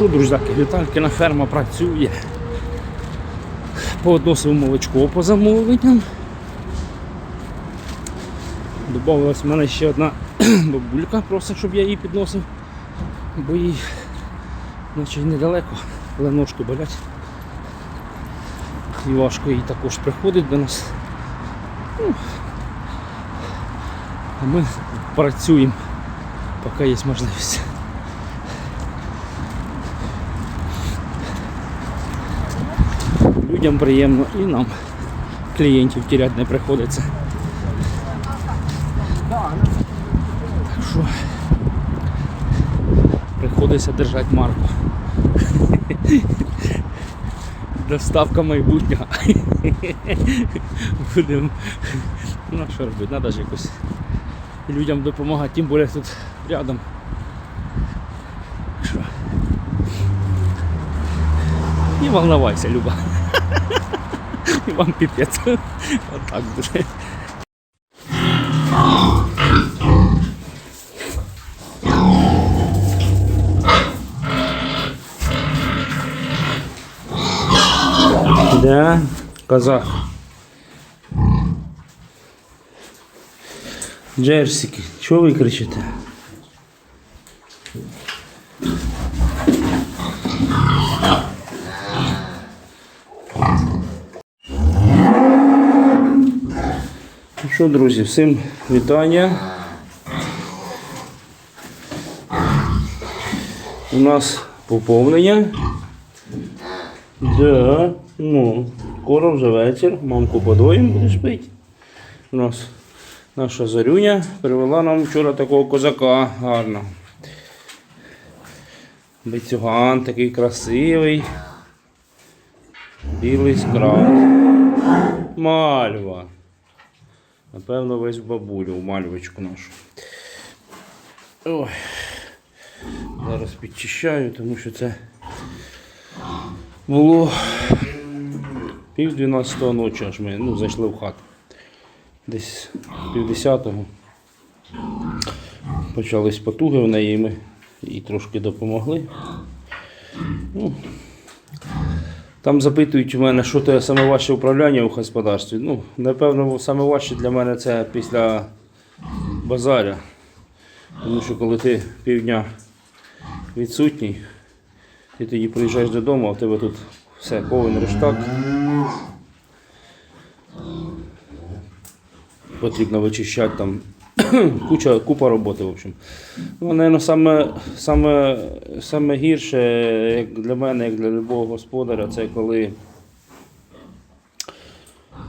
що, друзяки, Віталькина ферма працює. Поодносив молочко по замовленням. Добавилась в мене ще одна бабулька, просить, щоб я її підносив, бо їй наче недалеко, але ножки болять. І важко їй також приходить до нас. Ну, а ми працюємо, поки є можливість. Людям приємно і нам клієнтів тіряти не приходиться. Так приходиться держати марку. Доставка майбутнього. Будемо. Ну що робити, треба ж якось людям допомагати, тим більше тут рядом. Що? Не волновайся, Люба. Вам піпець. Отак буде. Да, казах. Джерсики, чого ви кричите? Що, друзі, всім вітання. У нас поповнення. Да, ну, скоро вже вечір, мамку подвоїм будеш пити. У нас наша Зарюня привела нам вчора такого козака гарно. Бицюган такий красивий. Білий скраб. Мальва. Напевно, весь бабулю, в мальвочку нашу. Ой. Зараз підчищаю, тому що це було пів 12 ночі, аж ми ну, зайшли в хату. Десь пів десятого. Почались потуги в неї, ми їй трошки допомогли. Ну, там запитують у мене, що це саме важче управління у господарстві. Ну, напевно, саме важче для мене це після базаря. Тому що коли ти півдня відсутній, ти тоді приїжджаєш додому, а в тебе тут все, повен рештак. Потрібно вичищати там куча, купа роботи, в общем. Ну, наверное, саме, саме, саме гірше як для мене, як для любого господаря, це коли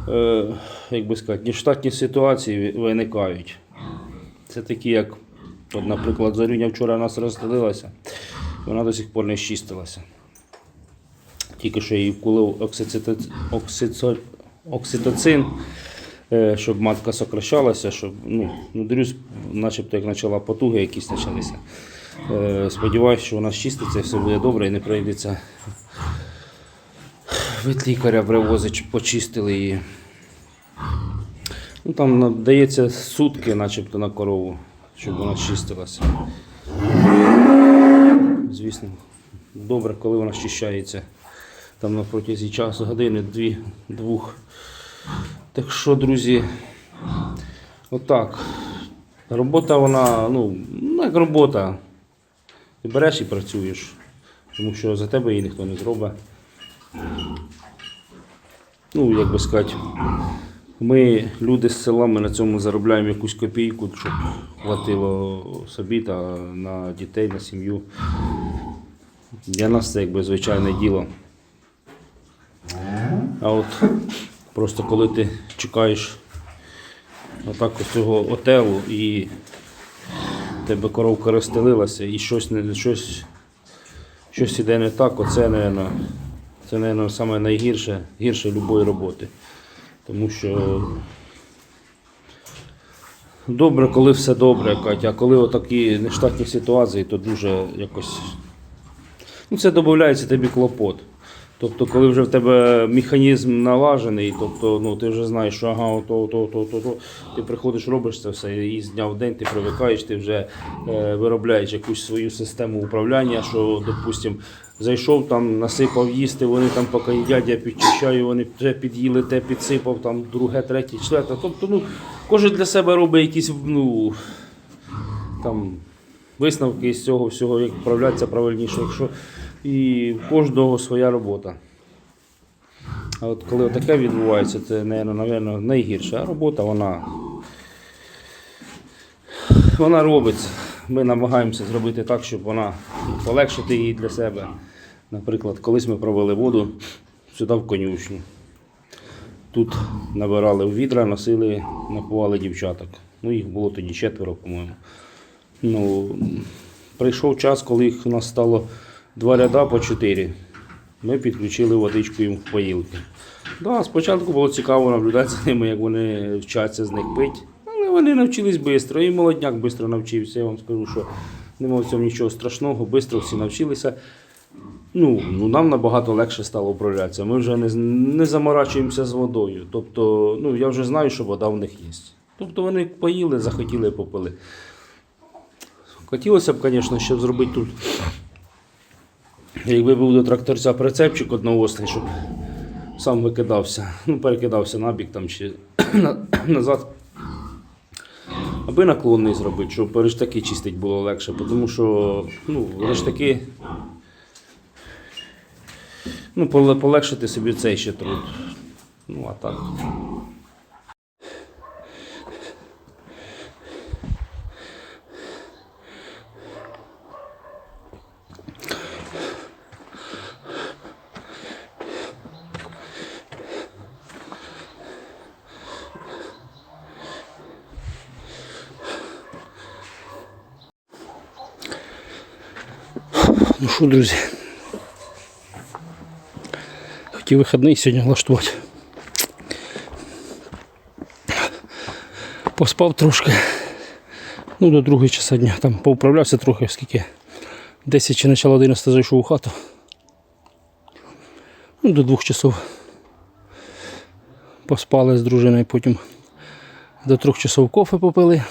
е, як би сказати, нештатні ситуації виникають. Це такі, як, от, наприклад, Зарюня вчора нас розстелилася, вона до сих пор не щистилася. Тільки що їй вколив оксицито- оксицо- окситоцин, щоб матка сокращалася, щоб ну, ну дрюз, начебто як почала потуги якісь почалися. Е, Сподіваюся, що вона щиститься, все буде добре і не прийдеться. Від лікаря привозить, почистили її. Ну, там надається сутки, начебто на корову, щоб вона чистилася. Звісно, добре, коли вона щищається там на протязі часу, години, дві, двох. Так що, друзі, отак. Робота вона, ну, ну, як робота. Ти береш і працюєш, тому що за тебе її ніхто не зробить. Ну, як би сказати, ми, люди з села, ми на цьому заробляємо якусь копійку, щоб хватило собі та на дітей, на сім'ю. Для нас це якби звичайне діло. А от просто коли ти чекаєш отак ось цього отелу і тебе коровка розстелилася і щось не щось, щось іде не так, оце, напевно, це, напевно, саме найгірше гірше любої роботи. Тому що добре, коли все добре, Катя, а коли отакі нештатні ситуації, то дуже якось. Ну, це додається тобі клопот. Тобто, коли вже в тебе механізм налажений, тобто ну, ти вже знаєш, що ага, ото, ото, ото, ото, ото. ти приходиш, робиш це все, і з дня в день ти привикаєш, ти вже е, виробляєш якусь свою систему управління, що, допустим, Зайшов там, насипав їсти, вони там поки їдять, я підчищаю, вони те під'їли, те підсипав, там друге, третє, четверте. Тобто, ну, кожен для себе робить якісь ну, там, висновки з цього всього, як вправлятися правильніше, якщо і в кожного своя робота. А от коли таке відбувається, це, мабуть, найгірше. А робота, вона, вона робиться. Ми намагаємося зробити так, щоб вона полегшити її для себе. Наприклад, колись ми провели воду сюди в конюшню. Тут набирали в відра, носили, напували дівчаток. Ну, їх було тоді четверо, по-моєму. Ну, прийшов час, коли їх у нас стало два ряда по чотири. Ми підключили водичку їм в поїлки. Да, спочатку було цікаво наблюдати за ними, як вони вчаться з них пити. Але вони навчились швидко, і молодняк швидко навчився. Я вам скажу, що немає в цьому нічого страшного, швидко всі навчилися. Ну, ну, нам набагато легше стало управлятися. Ми вже не, не заморачуємося з водою. Тобто, ну, я вже знаю, що вода в них є. Тобто вони поїли, захотіли, попили. Хотілося б, звісно, ще зробити тут. Якби був до тракторця прицепчик одноосний, щоб сам викидався, ну, перекидався на бік там чи назад. Аби наклонний зробити, щоб рештаки чистити було легше, тому що ну, рештаки ну, полегшити собі цей ще труд. Ну, а так. Ну що, друзі, хотів вихідний сьогодні влаштувати. Поспав трошки. Ну, до другої часа дня. Там поуправлявся трохи, скільки 10 чи начало 11 зайшов у хату. Ну, до двох часов. Поспали з дружиною, потім до трьох часов кофе попили.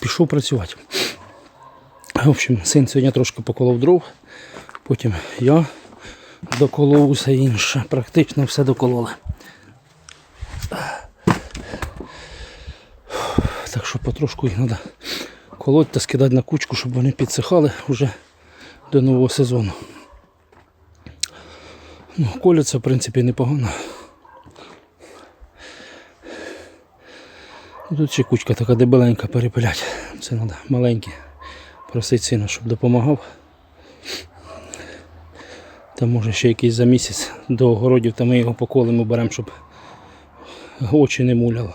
Пішов працювати. В общем, син сьогодні трошки поколов дров, потім я доколов усе інше. Практично все докололи. Так що потрошку їх треба колоть та скидати на кучку, щоб вони підсихали вже до нового сезону. Ну, коляться, в принципі, непогано. Тут ще кучка така дебеленька перепилять. Це треба маленькі. Просить сина, щоб допомагав. Та може ще якийсь за місяць до огородів, та ми його поколимо беремо, щоб очі не муляло.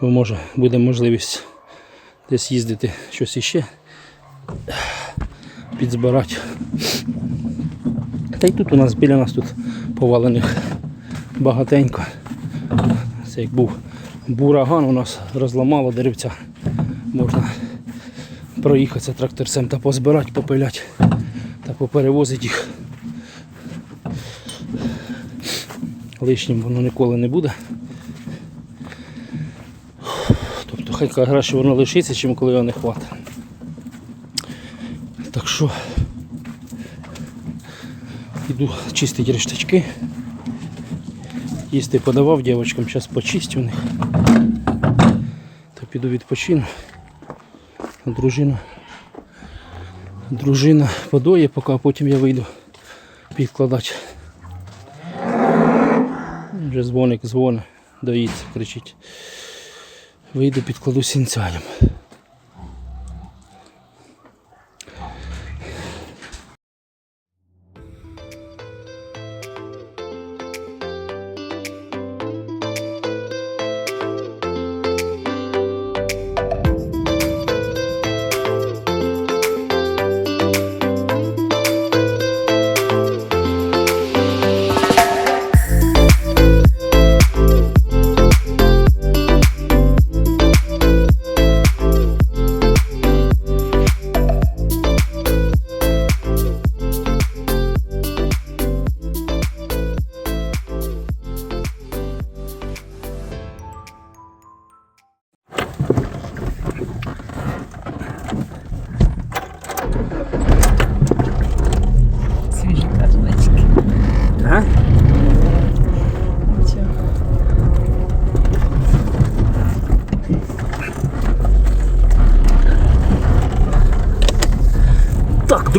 Бо може буде можливість десь їздити щось іще, підзбирати. Та й тут у нас біля нас тут повалених багатенько. Це як був бураган у нас розламало деревця. Можна проїхатися тракторцем та позбирати, попиляти та поперевозити їх. Лишнім воно ніколи не буде. Тобто хай краще воно лишиться, чим коли його не хватить. Так що йду чистити рештачки. Їсти подавав дівчатам, зараз почистю них. Та піду відпочину. Дружина. Дружина подоє, поки потім я вийду підкладати. Вже дзвоник дзвони, доїться, кричить. Вийду, підкладу сінцяєм.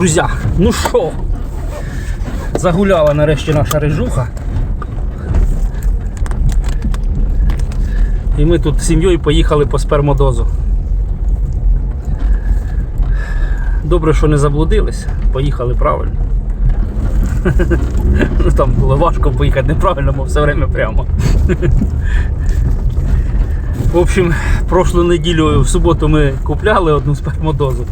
Друзі, ну що? Загуляла нарешті наша рижуха. І ми тут з сім'єю поїхали по спермодозу. Добре, що не заблудились, поїхали правильно. Ну там було важко поїхати неправильно, бо все время прямо. В общем, прошлу неділю в суботу ми купляли одну спермодозу.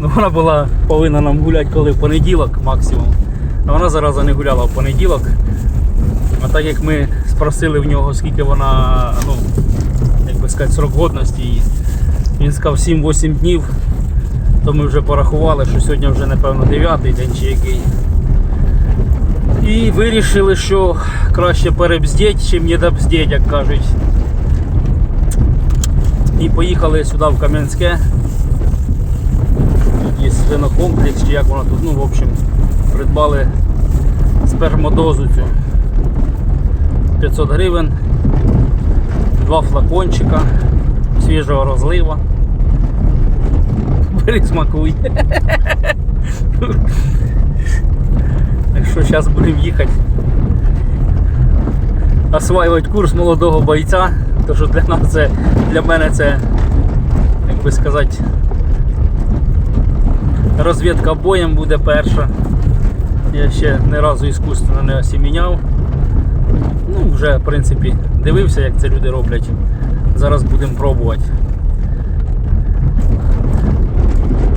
Ну, вона була повинна нам гуляти коли в понеділок максимум. А вона зараза не гуляла в понеділок. А так як ми спросили в нього, скільки вона, ну, як би сказати, срок годності її, він сказав 7-8 днів, то ми вже порахували, що сьогодні вже напевно 9 день чи який. І вирішили, що краще перебздіть, чим не добздіть, як кажуть. І поїхали сюди в Кам'янське. Тут є свинокомплекс, чи як воно тут, ну, в общем, придбали спермодозу цю. 500 гривень, два флакончика свіжого розлива. Бери смакуй. Так що зараз будемо їхати. Осваювати курс молодого бойця. Тому для нас це, для мене це, як би сказати, розвідка боєм буде перша. Я ще ні разу іскусственно не осіміняв. Ну, вже, в принципі, дивився, як це люди роблять. Зараз будемо пробувати.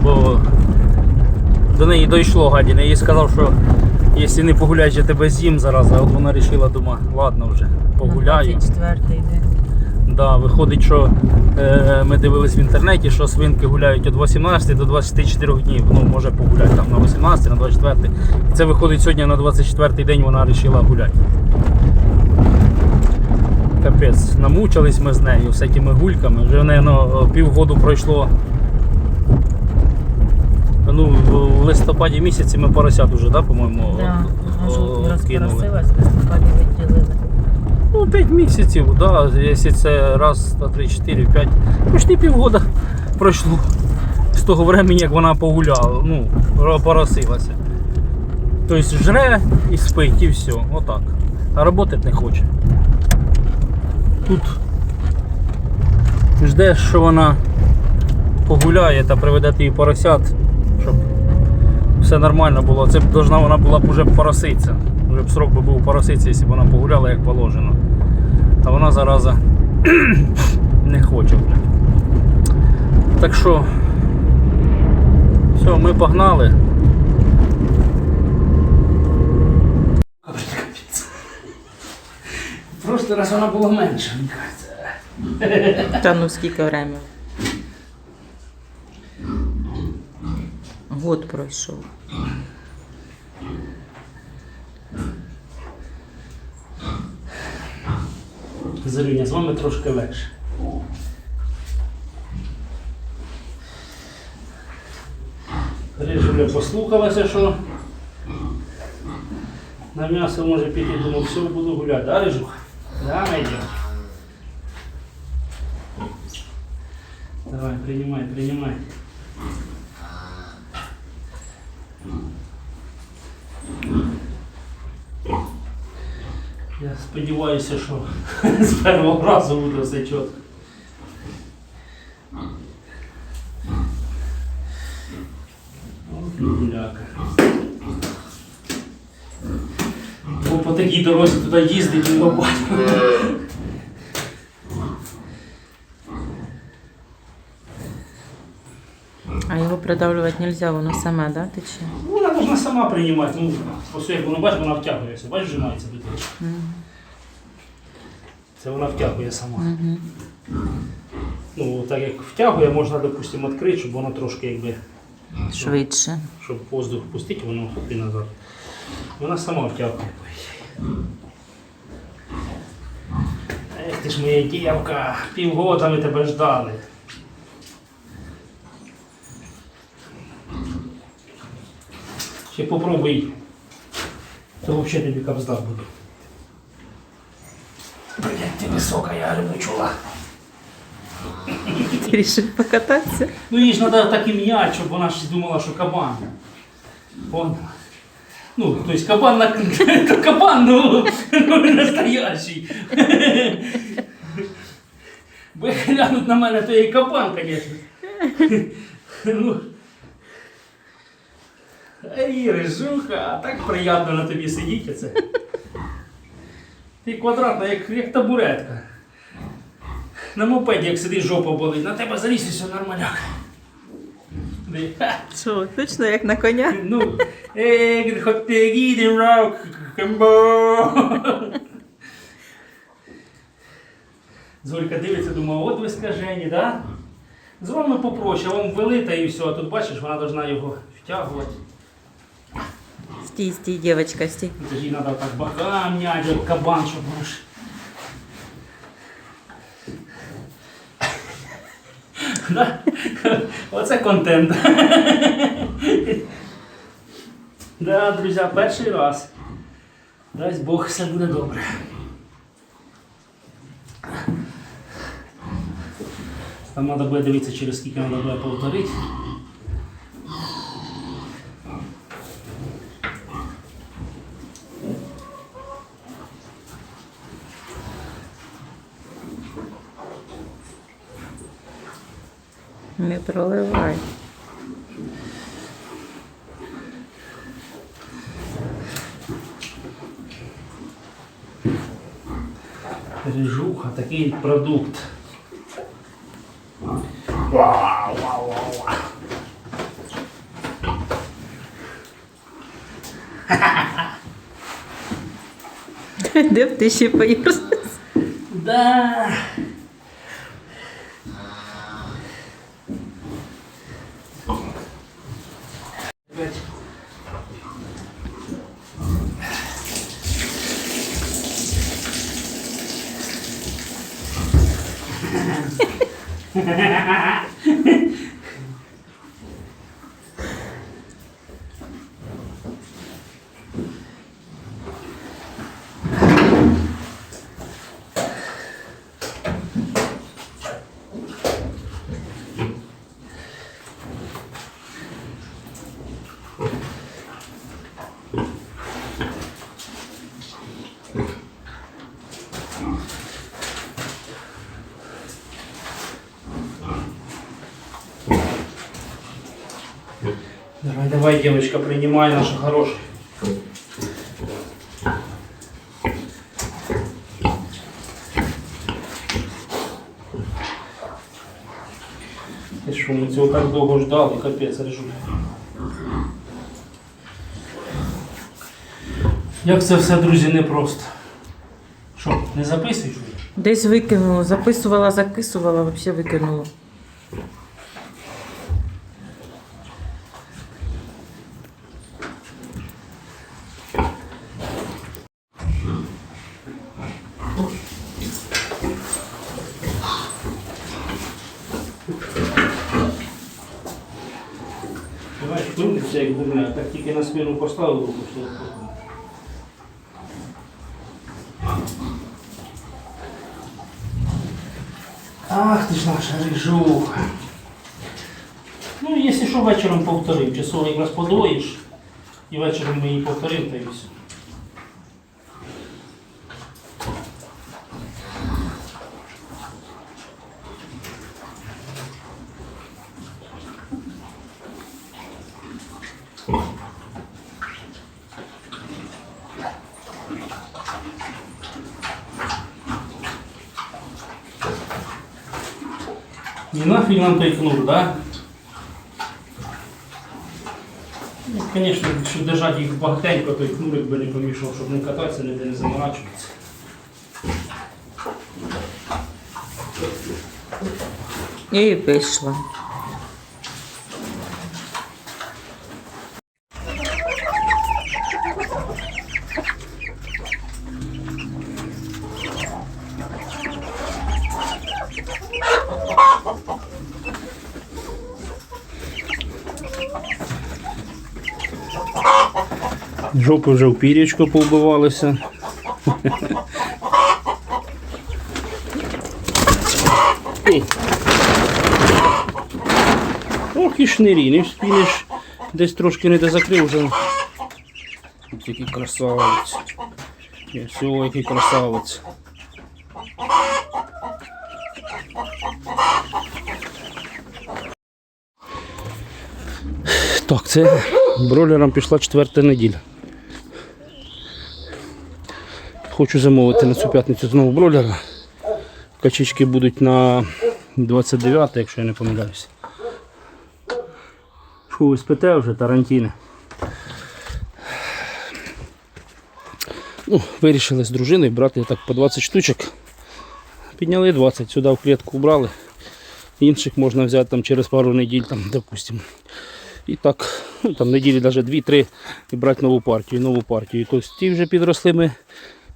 Бо до неї дійшло гадіна. Я їй сказав, що якщо не погуляєш, я тебе з'їм зараз, а от вона вирішила, думаю, ладно вже, погуляю. 24 день. Да, виходить, що е, ми дивились в інтернеті, що свинки гуляють від 18 до 24 днів. Ну, може погуляти там на 18, на 24. І це виходить сьогодні на 24 день вона вирішила гуляти. Капець, намучились ми з нею всякими гульками. Вже, мабуть, півгоду пройшло. Ну, в листопаді місяці ми поросят уже, да, по-моєму, Да, жовтий о- раз листопаді відділили. Ну, 5 місяців, да, якщо це раз, два, три, чотири, п'ять. Почти півгода пройшло з того времени, як вона погуляла, ну, поросилася. Тобто жре і спить, і все, отак. А працювати не хоче. Тут ждеш, що вона погуляє та приведе її поросят, щоб все нормально було. Це б должна вона була б уже пороситися. Вже б срок би був пороситися, якщо б вона погуляла як положено. А вона зараза не хоче. Так що, все, ми погнали. Просто раз вона була менша, мені кажеться. Та ну скільки время? Год пройшов. Зарюня, з вами трошки легше. Рижуля послухалася, що на м'ясо може піти, думаю, все, буду гуляти. Да, Рижуха? Да, найдем. Давай, принимай, принимай. Я сподіваюся, що з першого разу буде все чітко. Бо по такій дорозі туди їздить, не побачив. А його придавлювати не можна, воно саме, да, тече? Ну, Вона можна сама приймати. Ну, просто як воно бачиш, вона втягується. Бачиш, вжимається до тебе. Це вона втягує сама. Угу. Ну, так як втягує, можна, допустимо, відкрити, щоб воно трошки якби, Швидше. щоб воздух пустити, воно і назад. Вона сама втягує. Ех ти ж моя дівка, півгода ми тебе ждали. Ще попробуй, то взагалі тобі капзда буде. Блять, ти висока, я рибу чула. Ти вирішив покататися? Ну їй ж треба так і м'ять, щоб вона ж думала, що кабан. Понял. Ну, то есть кабан на... то кабан, ну, ну настоящий. Бо як глянуть на мене, то я і кабан, звісно. Ну. Ей, рижуха, так приємно на тобі сидіти це. Ти квадратна, як, як табуретка. На мопеді, як сидиш, жопа болить, на тебе залізь і все нормаляк. Що, точно як на коня? Ну, ей, хоч ти їдем рок, камбо. Зорька дивиться, думає, от ви скажені, да? З вами попроще, вам ввели та і все, а тут бачиш, вона должна його втягувати. Стій, стій, дівчинка, стій. Треба так бока м'ять, як кабан, муж. Да? Оце контент. Да, друзі, перший раз. Дасть Бог, все буде добре. Там треба буде дивитися, через скільки треба буде повторити. Не проливай. Режуха, такий продукт. Вау, вау. Де б ти ще поїрзався? Да. Опять. Давай, давай, девочка, принимай нашу хорошую. Ти що, ми цього так довго ждали, капець, режу. Як це все, друзі, непросто. Що, не записуєш? Десь викинула, записувала, закисувала, взагалі викинула. Давай крутиться, як гумня, так тільки на спину поставив руку, все. Ах ти ж наша рижуха. Ну, якщо що, вечором повторив, часово якраз подоїш, і вечором ми її повторив, та й все. Не нафиг нам кнур, да? Ну, Звісно, якщо держати їх багатенько, той кнурик би не помішав, щоб не кататися, ніде не заморачуватися. І пішла. Жопи вже в пірічку повбивалися. Ох і шнирі, не спінеш Десь трошки не дозакрив вже. Ось який красавець. Все, який красавець. Так, це бройлерам пішла четверта неділя. Хочу замовити на цю п'ятницю знову бройлера. Качечки будуть на 29, якщо я не помиляюся. Фу, ви вже, Тарантіни. Ну, вирішили з дружиною брати так по 20 штучок. Підняли 20, сюди в клітку вбрали. Інших можна взяти там через пару неділь, там, допустимо. І так, ну, там неділі навіть 2-3 і брати нову партію, нову партію. Тобто ті вже підросли ми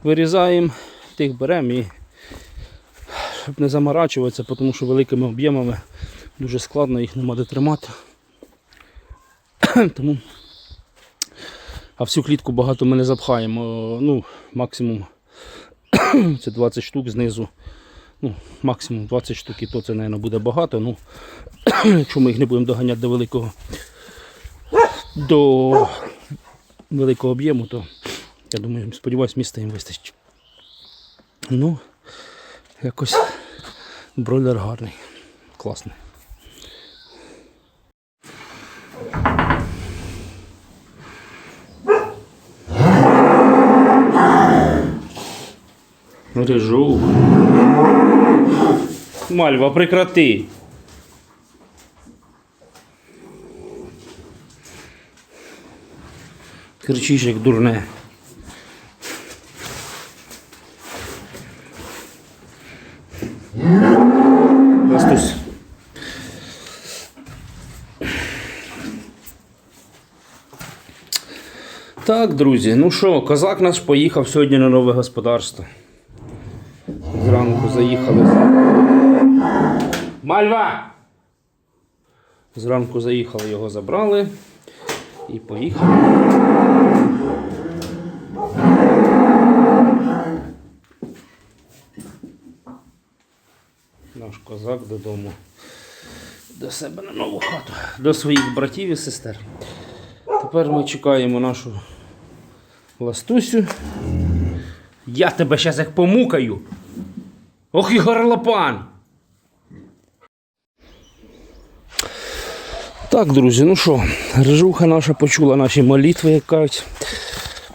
вирізаємо, тих беремо і щоб не заморачуватися, тому що великими об'ємами дуже складно, їх нема де тримати. Тому а всю клітку багато ми не запхаємо. Ну, максимум це 20 штук знизу. Ну, максимум 20 штук і то це, мабуть, буде багато. Ну, якщо ми їх не будемо доганяти до великого до великого об'єму, то я думаю, сподіваюсь, міста їм вистачить. Ну, якось бройлер гарний, класний. Режу. Мальва, прекрати. Кричиш як дурне. Настусь. Так, друзі, ну що, козак наш поїхав сьогодні на нове господарство. Зранку заїхали. Мальва! Зранку заїхали, його забрали і поїхали. Наш козак додому. До себе на нову хату, до своїх братів і сестер. Тепер ми чекаємо нашу ластусю. Я тебе зараз як помукаю. Ох і горлопан. Так, друзі, ну що, режуха наша почула наші молитви, як кажуть.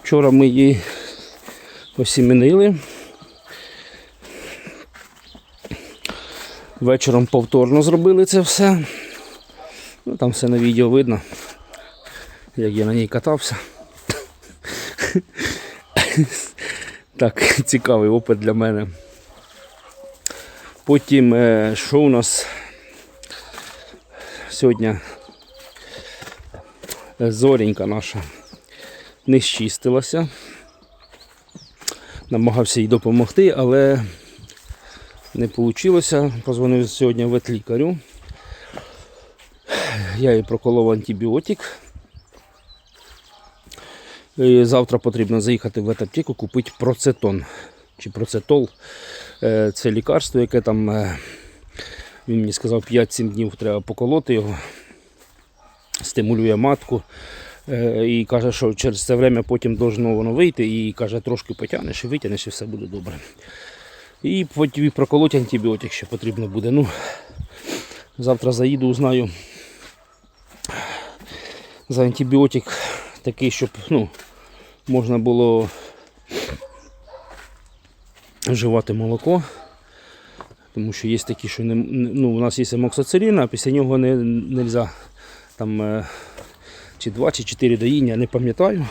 Вчора ми її осімінили. Вечором повторно зробили це все. Ну, там все на відео видно, як я на ній катався. Так, цікавий опит для мене. Потім, е, що у нас сьогодні зорінька наша не щистилася. Намагався їй допомогти, але не вийшло. Позвонив сьогодні ветлікарю. Я їй проколов антибіотик. І завтра потрібно заїхати в ветаптеку, купити процетон чи процетол. Е, Це лікарство, яке там е, він мені сказав 5-7 днів треба поколоти його, стимулює матку. Е, І каже, що через це время потім должно воно вийти і каже, трошки потягнеш і витягнеш і все буде добре. І потім проколоть антибіотик ще потрібно буде. Ну, завтра заїду, узнаю за антибіотик такий, щоб ну, можна було вживати молоко. Тому що є такі, що не, ну, у нас є амоксицилін, а після нього не можна там е, чи два, чи чотири доїння, не пам'ятаю.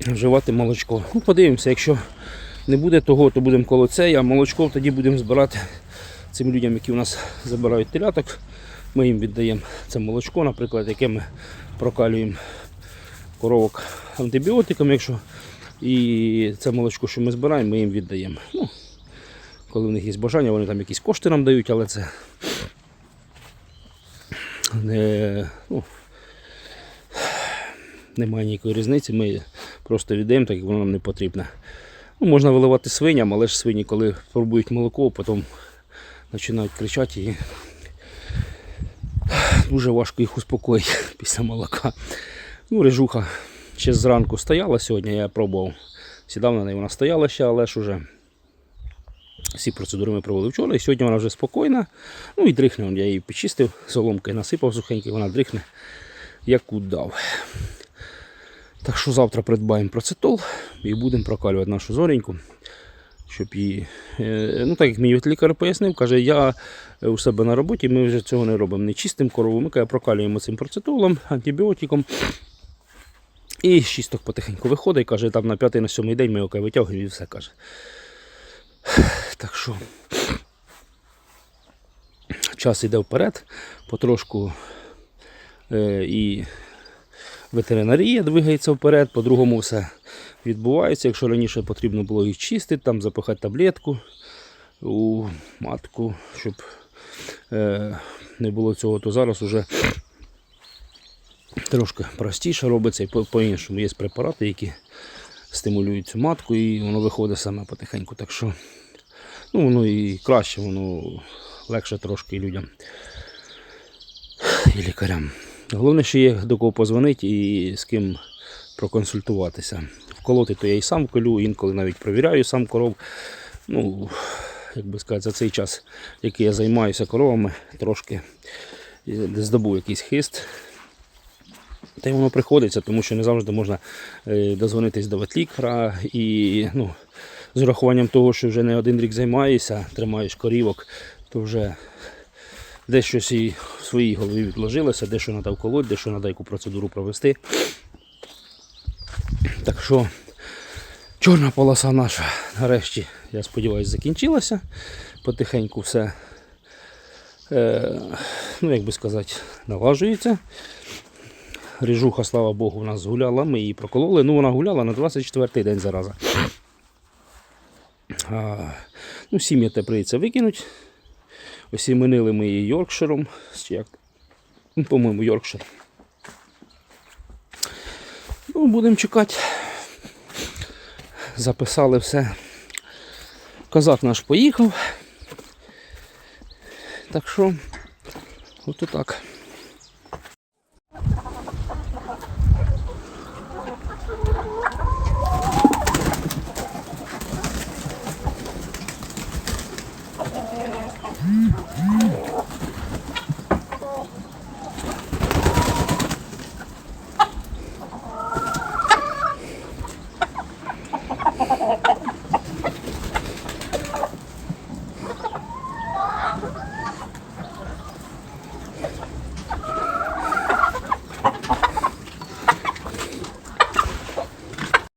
Вживати молочко. Ну, подивимося, якщо не буде того, то будемо коло цей, а молочко тоді будемо збирати цим людям, які у нас забирають теляток. Ми їм віддаємо це молочко, наприклад, яке ми прокалюємо коровок антибіотиками, якщо і це молочко, що ми збираємо, ми їм віддаємо. Ну, коли в них є бажання, вони там якісь кошти нам дають, але це не, ну, немає ніякої різниці, ми просто віддаємо, так як воно нам не потрібно. Ну, можна виливати свиням, але ж свині, коли пробують молоко, потім починають кричати і Дуже важко їх успокоїти після молока. Ну, рижуха ще зранку стояла сьогодні, я пробував. Сідав на неї, вона стояла ще, але ж уже всі процедури ми провели вчора, і сьогодні вона вже спокійна. Ну і дрихне, я її почистив, соломкою насипав сухенький, вона дрихне, як удав. Так що завтра придбаємо процетол і будемо прокалювати нашу зореньку, щоб її. е, Ну, так як от лікар пояснив, каже, я у себе на роботі, ми вже цього не робимо. Не чистимо корову, ми каже, прокалюємо цим процетолом, антибіотиком. І з чисток потихеньку виходить, каже, там на п'ятий на сьомий день ми його витягуємо і все каже. Так що час іде вперед, потрошку е, і ветеринарія двигається вперед, по-другому все відбувається. Якщо раніше потрібно було їх чистити, там запихати таблетку у матку, щоб е, не було цього, то зараз уже трошки простіше робиться і по- по-іншому. Є препарати, які стимулюють цю матку, і воно виходить саме потихеньку. Так що ну, воно і краще, воно легше трошки людям і лікарям. Головне, що є до кого позвонити і з ким проконсультуватися. Вколоти, то я і сам колю, інколи навіть провіряю сам коров. Ну, як би сказати, за цей час, який я займаюся коровами, трошки здобув якийсь хист. Та й воно приходиться, тому що не завжди можна е, дозвонитись до ветлікаря. І ну, з урахуванням того, що вже не один рік займаєшся, тримаєш корівок, то вже десь щось і в своїй голові відложилося, де що треба вколоти, де що треба яку процедуру провести. Так що чорна полоса наша нарешті, я сподіваюся, закінчилася. Потихеньку все, е, ну як би сказати, налажується. Ріжуха, слава Богу, у нас гуляла, ми її прокололи. Ну, вона гуляла на 24-й день зараза. А, ну, сім'я те прийдеться викинуть. Осіменили ми її Йоркширом. Чи як? Ну, по-моєму, Йоркшир. Ну, будемо чекати. Записали все. Козак наш поїхав. Так що, от так.